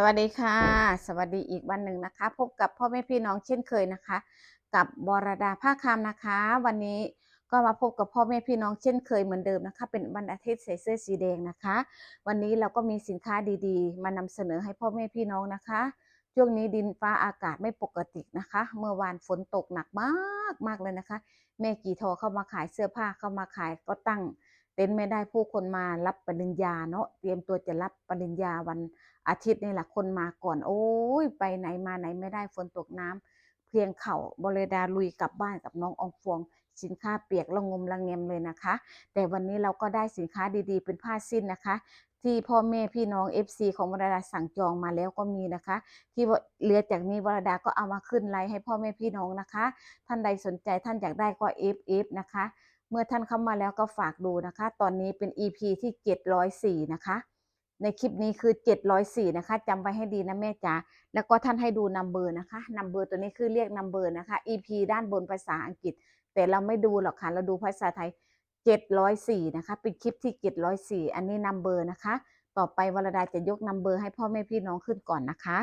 สวัสดีค่ะ สวัสดีอีกวันหนึ่งนะคะ พบกับพ่อแม่พี่น้องเช่นเคยนะคะ กับบรดาภาคคำนะคะ วันนี้ก็มาพบกับพ่อแม่พี่น้องเช่นเคยเหมือนเดิมนะคะ เป็นวันอาทิตย์ใส่เสื้อสีแดงนะคะ วันนี้เราก็มีสินค้าดีๆ มานำเสนอให้พ่อแม่พี่น้องนะคะ ช่วงนี้ดินฟ้าอากาศไม่ปกตินะคะ เมื่อวานฝนตกหนักมากมากเลยนะคะ แม่กี่ทรเข้ามาขายเสื้อผ้าเข้ามาขายก็ตั้งเต็นท์ไม่ได้ผู้คนมารับปริญญาเนาะเตรียมตัวจะรับปริญญาวัน อาทิตย์นี่แหละคนมาก่อน โอ้ยไปไหนมาไหนไม่ได้ฝนตกน้ำเพียงเข่าบริดาลุยกลับบ้านกับน้ององฟวงสินค้าเปียกละงมละเงมเลยนะคะ แต่วันนี้เราก็ได้สินค้าดีๆ เป็นผ้าสิ้นนะคะ ที่พ่อแม่พี่น้อง FC ของวรดาสั่งจองมาแล้วก็มีนะคะ ที่เหลือจากนี้วรดาก็เอามาขึ้นไลฟ์ให้พ่อแม่พี่น้องนะคะ ท่านใดสนใจท่านอยากได้ก็ F F นะคะ เมื่อท่านเข้ามาแล้วก็ฝากดูนะคะ ตอนนี้เป็น EP ที่ 704 นะคะ ในคลิปนี้คือ 704 นะคะจำไว้ให้ดีนะแม่จ๋าแล้วก็ท่านให้ดูนัมเบอร์นะคะนัมเบอร์ตัวนี้คือเรียกนัมเบอร์นะคะ EP ด้านบนภาษาอังกฤษ แต่เราไม่ดูหรอกค่ะเราดูภาษาไทย 704 นะคะ เป็นคลิปที่ 704 อันนี้นัมเบอร์นะคะ ต่อไปวรดาจะยกนัมเบอร์ให้พ่อแม่พี่น้องขึ้นก่อนนะคะ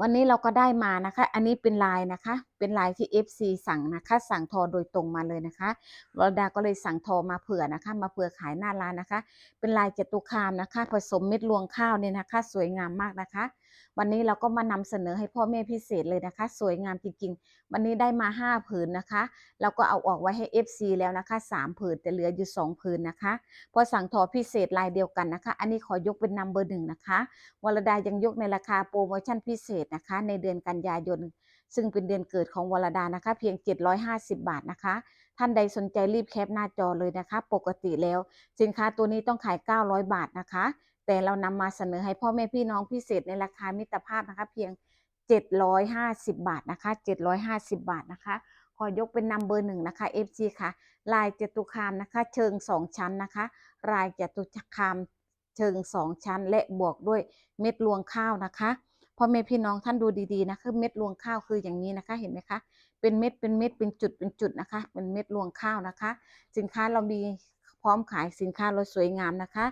วันนี้เราก็ได้มานะคะ อันนี้เป็นลายนะคะ เป็นลายที่ FC สั่งนะคะ สั่งทอโดยตรงมาเลยนะคะวรดาก็เลยสั่งทอมาเผื่อนะคะ มาเผื่อขายหน้าร้านนะคะ เป็นลายจตุคามนะคะ ผสมเม็ดรวงข้าวเนี่ยนะคะ สวยงามมากนะคะ วันนี้เราก็มานำเสนอให้พ่อแม่พิเศษเลยนะคะ สวยงามจริงๆ วันนี้ได้มา 5 ผืนนะคะ เราก็เอาออกไว้ให้ FC แล้วนะคะ 3 ผืนแต่เหลืออยู่ 2 ผืนนะคะ พอสั่งทอพิเศษลายเดียวกันนะคะ อันนี้ขอยกเป็นนัมเบอร์หนึ่งนะคะวรดายังยกในราคาโปรโมชั่นพิเศษนะคะ ในเดือนกันยายน ซึ่งเป็นเดือนเกิดของวรดานะคะ เพียง 750 บาทนะคะท่านใดสนใจรีบแคปหน้าจอเลยนะคะ ปกติแล้ว สินค้าตัวนี้ต้องขาย 900 บาทนะคะ แต่เรานำมาเสนอให้พ่อแม่พี่น้องพิเศษในราคามิตรภาพนะคะ เพียง 750 บาทนะคะ 750 บาทนะคะ ขอยกเป็นนัมเบอร์หนึ่งนะคะ FC ค่ะ ลายจตุคามนะคะ เชิง 2 ชั้นนะคะ ลายจตุคามเชิง 2 ชั้น และบวกด้วยเม็ดรวงข้าวนะคะพ่อแม่พี่น้องท่านดูดีๆนะคือเม็ดรวงข้าวคืออย่างนี้นะคะ เห็นไหมคะ เป็นเม็ดเป็นเม็ดเป็นจุดเป็นจุดนะคะ เป็นเม็ดรวงข้าวนะคะ สินค้าเรามี พร้อมขายสินค้าเราสวยงามนะคะ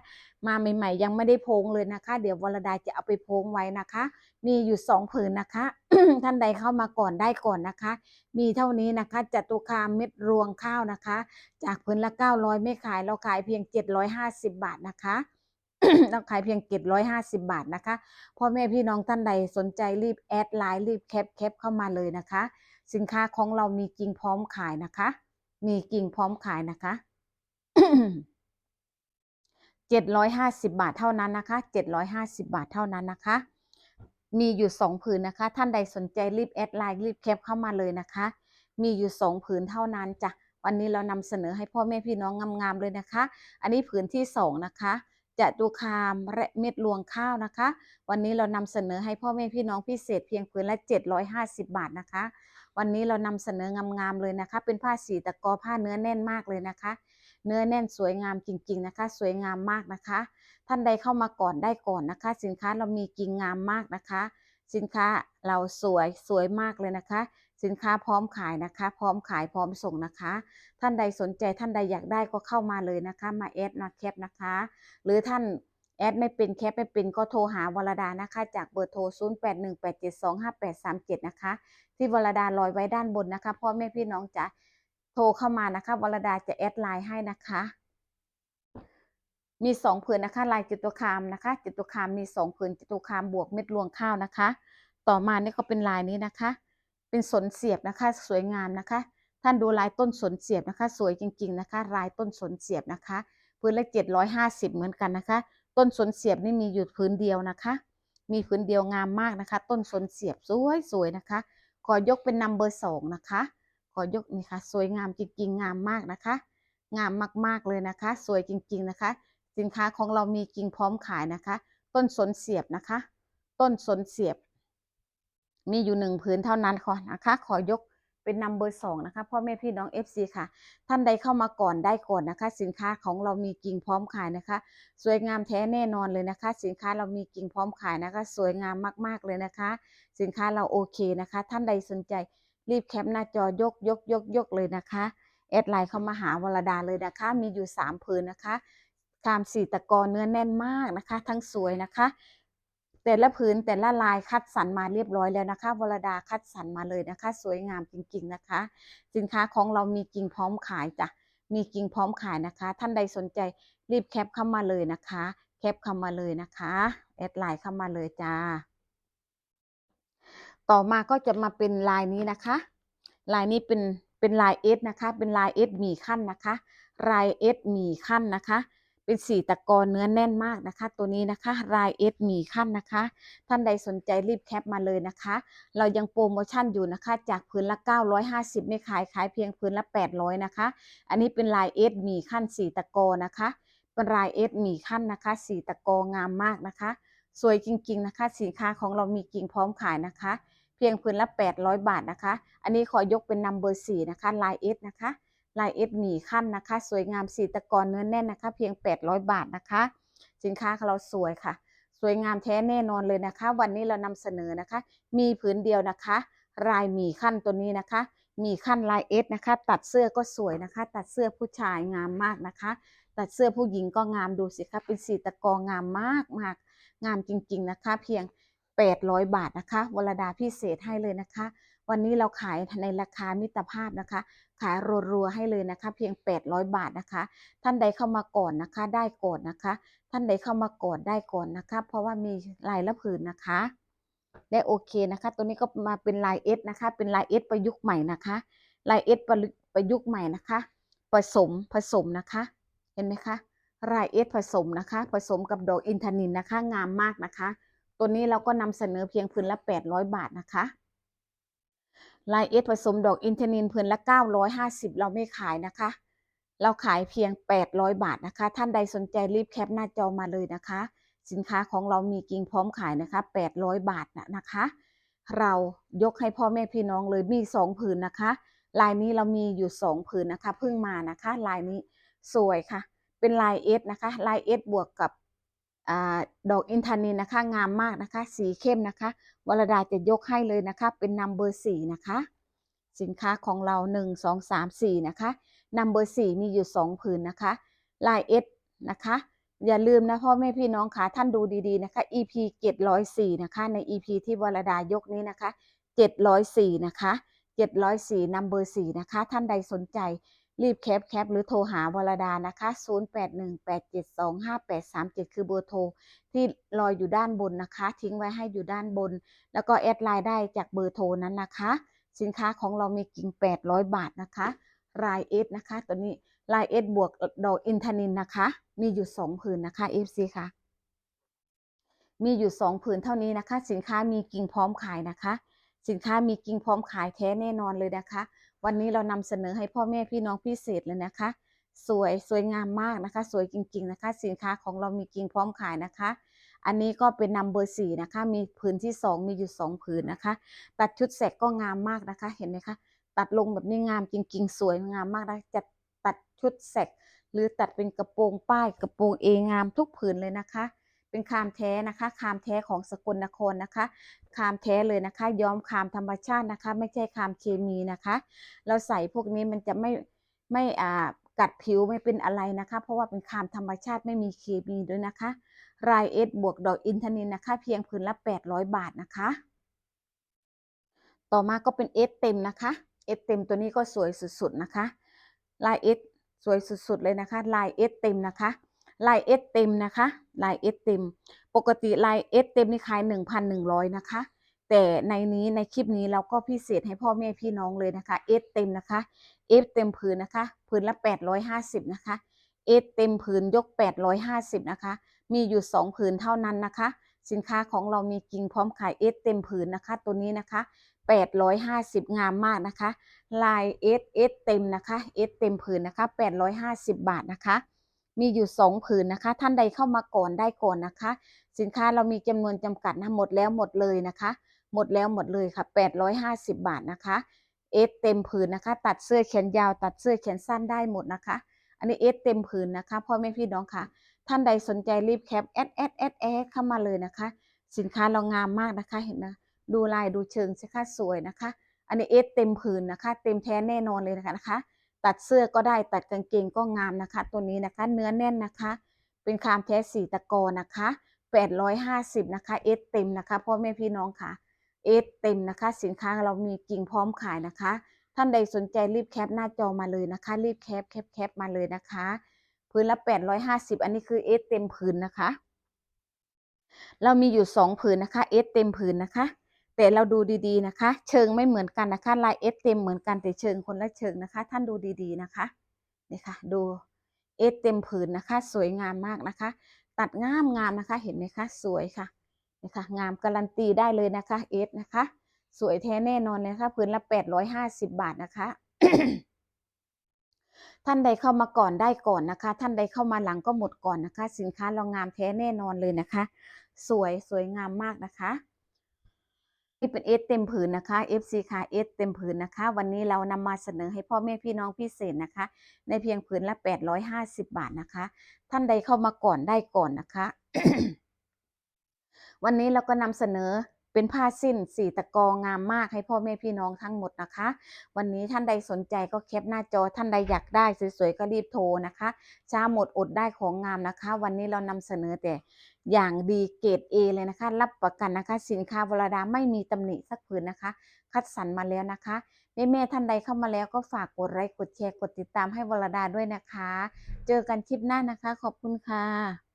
มาใหม่ๆ ยังไม่ได้โพงเลยนะคะ เดี๋ยววรดาจะเอาไปโพงไว้นะคะ มีอยู่สองผืนนะคะ ท่านใดเข้ามาก่อนได้ก่อนนะคะ มีเท่านี้นะคะจตุคามเม็ดรวงข้าวนะคะ จากผืนละ 900 ไม่ขายเราขายเพียง 750 บาทนะคะเราขายเพียง750บาทนะคะพ่อแม่พี่น้องท่านใดสนใจรีบแอดไลน์รีบแคปแคปเข้ามาเลยนะคะ สินค้าของเรามีจริงพร้อมขายนะคะ มีจริงพร้อมขายนะคะ 750บาทเท่านั้นนะคะ750บาทเท่านั้นนะคะ มีอยู่2ผืนนะคะ ท่านใดสนใจรีบแอดไลน์รีบแคปเข้ามาเลยนะคะ มีอยู่2ผืนเท่านั้นจ้ะวันนี้เรานำเสนอให้พ่อแม่พี่น้องงามๆเลยนะคะ อันนี้ผืนที่2นะคะจะตุคามและเม็ดรวงข้าวนะคะ วันนี้เรานำเสนอให้พ่อแม่พี่น้องพิเศษเพียงผืนละ 750 บาทนะคะ วันนี้เรานำเสนองามๆเลยนะคะ เป็นผ้าสีตะกอผ้าเนื้อแน่นมากเลยนะคะ เนื้อแน่นสวยงามจริง ๆนะคะ สวยงามมากนะคะ ท่านใดเข้ามาก่อนได้ก่อนนะคะ สินค้าเรามีจริงงามมากนะคะ สินค้าเราสวยสวยมากเลยนะคะ สินค้าพร้อมขายนะคะ พร้อมขายพร้อมส่งนะคะ ท่านใดสนใจท่านใดอยากได้ก็เข้ามาเลยนะคะ มาแอดมาแคปนะคะ หรือท่านแอดไม่เป็นแคปไม่เป็นก็โทรหาวรดานะคะ จากเบอร์โทร 0818725837 นะคะ ที่วรดาลอยไว้ด้านบนนะคะพ่อแม่พี่น้องจะ โทรเข้ามานะคะวรดาจะแอดไลน์ให้นะคะ มีสองผืนนะคะลายจิตุคามนะคะ จิตุคามมีสองผืนจิตุคามบวกเม็ดรวงข้าวนะคะ ต่อมานี่ก็เป็นลายนี้นะคะ เป็นสนเสียบนะคะ สวยงามนะคะ ท่านดูลายต้นสนเสียบนะคะ สวยจริง ๆนะคะ ลายต้นสนเสียบนะคะพื้นละเจ็ดร้อยห้าสิบเหมือนกันนะคะ ต้นสนเสียบนี่มีอยู่พื้นเดียวนะคะ มีพื้นเดียวงามมากนะคะ ต้นสนเสียบสวยสวยนะคะ ขอยกเป็นนัมเบอร์สองนะคะ ขอยกนี่ค่ะ สวยงามจริงๆ งามมากนะคะ งามมากๆเลยนะคะ สวยจริงๆนะคะ สินค้าของเรามีจริงพร้อมขายนะคะ ต้นสนเสียบนะคะ ต้นสนเสียบ มีอยู่หนึ่งพื้นเท่านั้นค่ะนะคะ ขอยกเป็นนัมเบอร์สองนะคะพ่อแม่พี่น้อง FC ค่ะ ท่านใดเข้ามาก่อนได้ก่อนนะคะ สินค้าของเรามีจริงพร้อมขายนะคะ สวยงามแท้แน่นอนเลยนะคะ สินค้าเรามีจริงพร้อมขายนะคะ สวยงามมากๆเลยนะคะ สินค้าเราโอเคนะคะ ท่านใดสนใจ รีบแคปหน้าจอยกยกยกยกเลยนะคะแอดไลน์เข้ามาหาวรดาเลยนะคะ มีอยู่สามผืนนะคะคามสีตะกอเนื้อแน่นมากนะคะ ทั้งสวยนะคะแต่แต่ละผืนแต่ละลายคัดสรรมาเรียบร้อยแล้วนะคะ วรดาคัดสรรมาเลยนะคะ สวยงามจริงๆนะคะ สินค้าของเรามีกิ่งพร้อมขายจ้ะมีกิ่งพร้อมขายนะคะ ท่านใดสนใจรีบแคปเข้ามาเลยนะคะ แคปเข้ามาเลยนะคะแอดไลน์เข้ามาเลยจ้า ต่อมาก็จะมาเป็นลายนี้นะคะ ลายนี้เป็นเป็นลายเอสนะคะ เป็นลายเอสมีขั้นนะคะ ลายเอสมีขั้นนะคะ เป็นสีตะกอนเนื้อแน่นมากนะคะ ตัวนี้นะคะลายเอสมีขั้นนะคะ ท่านใดสนใจรีบแคปมาเลยนะคะ เรายังโปรโมชั่นอยู่นะคะ จากพื้นละ 950 ไม่ขายขายเพียงพื้นละ 800 นะคะ อันนี้เป็นลายเอสมีขั้นสีตะกอนะคะ เป็นลายเอสมีขั้นนะคะสีตะกองามมากนะคะ สวยจริง ๆนะคะ สินค้าของเรามีกิ่งพร้อมขายนะคะ พียงพื้นละ 800 บาทนะคะ อันนี้ขอยกเป็นนัมเบอร์สี่นะคะ ลายเอสนะคะ ลายเอสหมีขั้นนะคะ สวยงามสีตะกอนเนื้อแน่นนะคะ เพียง 800 บาทนะคะ สินค้าของเราสวยค่ะ สวยงามแท้แน่นอนเลยนะคะ วันนี้เรานำเสนอนะคะ มีผืนเดียวนะคะ ลายหมีขั้นตัวนี้นะคะ มีขั้นลายเอสนะคะ ตัดเสื้อก็สวยนะคะ ตัดเสื้อผู้ชายงามมากนะคะ ตัดเสื้อผู้หญิงก็งามดูสิคะเป็นสีตะกองามมากมากงามจริง ๆนะคะ เพียง 800 บาทนะคะวรดาพิเศษให้เลยนะคะ วันนี้เราขายในราคามิตรภาพนะคะ ขายรัวๆให้เลยนะคะ เพียง 800 บาทนะคะ ท่านใดเข้ามาก่อนนะคะ ได้ก่อนนะคะ ท่านใดเข้ามาก่อนได้ก่อนนะคะ เพราะว่ามีลายละผืนนะคะ และโอเคนะคะ ตัวนี้ก็มาเป็นลายเอสนะคะ เป็นลายเอสประยุกต์ใหม่นะคะลายเอสประยุกต์ใหม่นะคะ ผสมผสมนะคะ เห็นไหมคะลายเอสผสมนะคะ ผสมกับดอกอินทนินนะคะ งามมากนะคะ ตัวนี้เราก็นำเสนอเพียงพื้นละ 800 บาทนะคะลายเอสผสมดอกอินทนินพื้นละ 950 เราไม่ขายนะคะ เราขายเพียง 800 บาทนะคะ ท่านใดสนใจรีบแคปหน้าจอมาเลยนะคะ สินค้าของเรามีกิ่งพร้อมขายนะคะ 800 บาทนะนะคะ เรายกให้พ่อแม่พี่น้องเลยมี 2 ผืนนะคะ ลายนี้เรามีอยู่ 2 ผืนนะคะเพิ่งมานะคะ ลายนี้สวยค่ะ เป็นลายเอสนะคะ ลายเอสบวกกับ อดอกอินทนินนะคะงามมากนะคะ สีเข้มนะคะวรดาจะยกให้เลยนะคะ เป็นนัมเบอร์สี่นะคะ สินค้าของเรา1 2 3 4นะคะนัมเบอร์สี่มีอยู่2ผืนนะคะ ลายเอสนะคะ อย่าลืมนะพ่อแม่พี่น้องคะท่านดูดีๆนะคะ EP 704นะคะใน EP ที่วรดายกนี้นะคะ704นะคะ704นัมเบอร์4นะคะ ท่านใดสนใจ รีบแคปแคปหรือโทรหาวรดานะคะ 0818725837 คือเบอร์โทรที่ลอยอยู่ด้านบนนะคะ ทิ้งไว้ให้อยู่ด้านบน แล้วก็แอดไลน์ได้จากเบอร์โทรนั้นนะคะ สินค้าของเรามีกิ่ง 800 บาทนะคะลายเอสนะคะ ตัวนี้ลายเอสบวกดอกอินทนินนะคะ มีอยู่ 2 ผืนนะคะ FC ค่ะ มีอยู่ 2 ผืนเท่านี้นะคะ สินค้ามีกิ่งพร้อมขายนะคะ สินค้ามีกิ่งพร้อมขายแท้แน่นอนเลยนะคะ วันนี้เรานำเสนอให้พ่อแม่พี่น้องพิเศษเลยนะคะ สวยสวยงามมากนะคะ สวยจริง ๆนะคะ สินค้าของเรามีกิ่งพร้อมขายนะคะ อันนี้ก็เป็นนัมเบอร์สี่นะคะ มีผืนที่2มีอยู่2ผืนนะคะ ตัดชุดแสกก็งามมากนะคะ เห็นไหมคะตัดลงแบบนี้งามจริง ๆ สวยงามมากนะจะตัดชุดแสกหรือตัดเป็นกระโปรงป้ายกระโปรงเองามทุกผืนเลยนะคะ เป็นคามแท้นะคะ คามแท้ของสกลนครนะคะ คามแท้เลยนะคะ ย้อมคามธรรมชาตินะคะ ไม่ใช่คามเคมีนะคะ เราใส่พวกนี้มันจะไม่ไม่อ่ากัดผิวไม่เป็นอะไรนะคะ เพราะว่าเป็นคามธรรมชาติไม่มีเคมีด้วยนะคะ รายเอสบวกดอกอินทนินนะคะ เพียงผืนละ 800 บาทนะคะ ต่อมาก็เป็นเอสเต็มนะคะเอสเต็มตัวนี้ก็สวยสุดๆนะคะ ลายเอสสวยสุดๆเลยนะคะ ลายเอสเต็มนะคะ ลายเอสเต็มนะคะ ลายเอสเต็ม ปกติลายเอสเต็มนี่ขาย1,100นะคะ แต่ในนี้ในคลิปนี้เราก็พิเศษให้พ่อแม่พี่น้องเลยนะคะ เอสเต็มนะคะเอสเต็มผืนนะคะ ผืนละ 850นะคะ เอสเต็มผืนยก 850นะคะ มีอยู่ 2 ผืนเท่านั้นนะคะ สินค้าของเรามีกิ่งพร้อมขายเอสเต็มผืนนะคะ ตัวนี้นะคะ 850 งามมากนะคะ ลายเอสเอสเต็มนะคะ เอสเต็มผืนนะคะ 850 บาทนะคะ มีอยู่2ผืนนะคะ ท่านใดเข้ามาก่อนได้ก่อนนะคะ สินค้าเรามีจำนวนจำกัดนะหมดแล้วหมดเลยนะคะ หมดแล้วหมดเลยค่ะ 850 บาทนะคะเอสเต็มผืนนะคะ ตัดเสื้อแขนยาวตัดเสื้อแขนสั้นได้หมดนะคะ อันนี้เอสเต็มผืนนะคะพ่อแม่พี่น้องค่ะ ท่านใดสนใจรีบแคปแอดแอดแอดแอดเข้ามาเลยนะคะ สินค้าเรางามมากนะคะเห็นไหมดูลายดูเชิงสิคะสวยนะคะ อันนี้เอสเต็มผืนนะคะ เต็มแท้แน่นอนเลยนะคะนะคะ ตัดเสื้อก็ได้ตัดกางเกงก็งามนะคะ ตัวนี้นะคะเนื้อแน่นนะคะ เป็นคามแท้สีตะกอนะคะ850นะคะเอสเต็มนะคะพ่อแม่พี่น้องค่ะเอสเต็มนะคะ สินค้าเรามีกิ่งพร้อมขายนะคะ ท่านใดสนใจรีบแคปหน้าจอมาเลยนะคะ รีบแคปแคปแคปมาเลยนะคะพื้นละ 850 อันนี้คือเอสเต็มพื้นนะคะ เรามีอยู่ 2 ผืนนะคะเอสเต็มผืนนะคะ แต่เราดูดีๆนะคะ เชิงไม่เหมือนกันนะคะลายเอสเต็มเหมือนกันแต่เชิงคนละเชิงนะคะ ท่านดูดีๆนะคะนี่ค่ะ ดูเอสเต็มผืนนะคะ สวยงามมากนะคะ ตัดงามงามนะคะ เห็นไหมคะ สวยค่ะนี่ค่ะ งามการันตีได้เลยนะคะเอสนะคะ สวยแท้แน่นอนนะคะผืนละ850บาทนะคะท่านใดเข้ามาก่อนได้ก่อนนะคะ ท่านใดเข้ามาหลังก็หมดก่อนนะคะ สินค้าเรางามแท้แน่นอนเลยนะคะ สวยสวยงามมากนะคะ นี่เป็นเอสเต็มผืนนะคะ FC ค่ะเอสเต็มผืนนะคะ วันนี้เรานำมาเสนอให้พ่อแม่พี่น้องพิเศษนะคะ ในเพียงผืนละ 850 บาทนะคะ ท่านใดเข้ามาก่อนได้ก่อนนะคะ วันนี้เราก็นำเสนอ เป็นผ้าสิ้นสีตะกองามมากให้พ่อแม่พี่น้องทั้งหมดนะคะ วันนี้ท่านใดสนใจก็แคปหน้าจอท่านใดอยากได้สวยๆก็รีบโทรนะคะช้าหมดอดได้ของงามนะคะ วันนี้เรานำเสนอแต่อย่างดีเกรด A เลยนะคะ รับประกันนะคะ สินค้าวรดาไม่มีตำหนิสักผืนนะคะ คัดสรรมาแล้วนะคะแม่แม่ๆท่านใดเข้ามาแล้วก็ฝากกดไลค์กดแชร์กดติดตามให้วรดาด้วยนะคะ เจอกันคลิปหน้านะคะ ขอบคุณค่ะ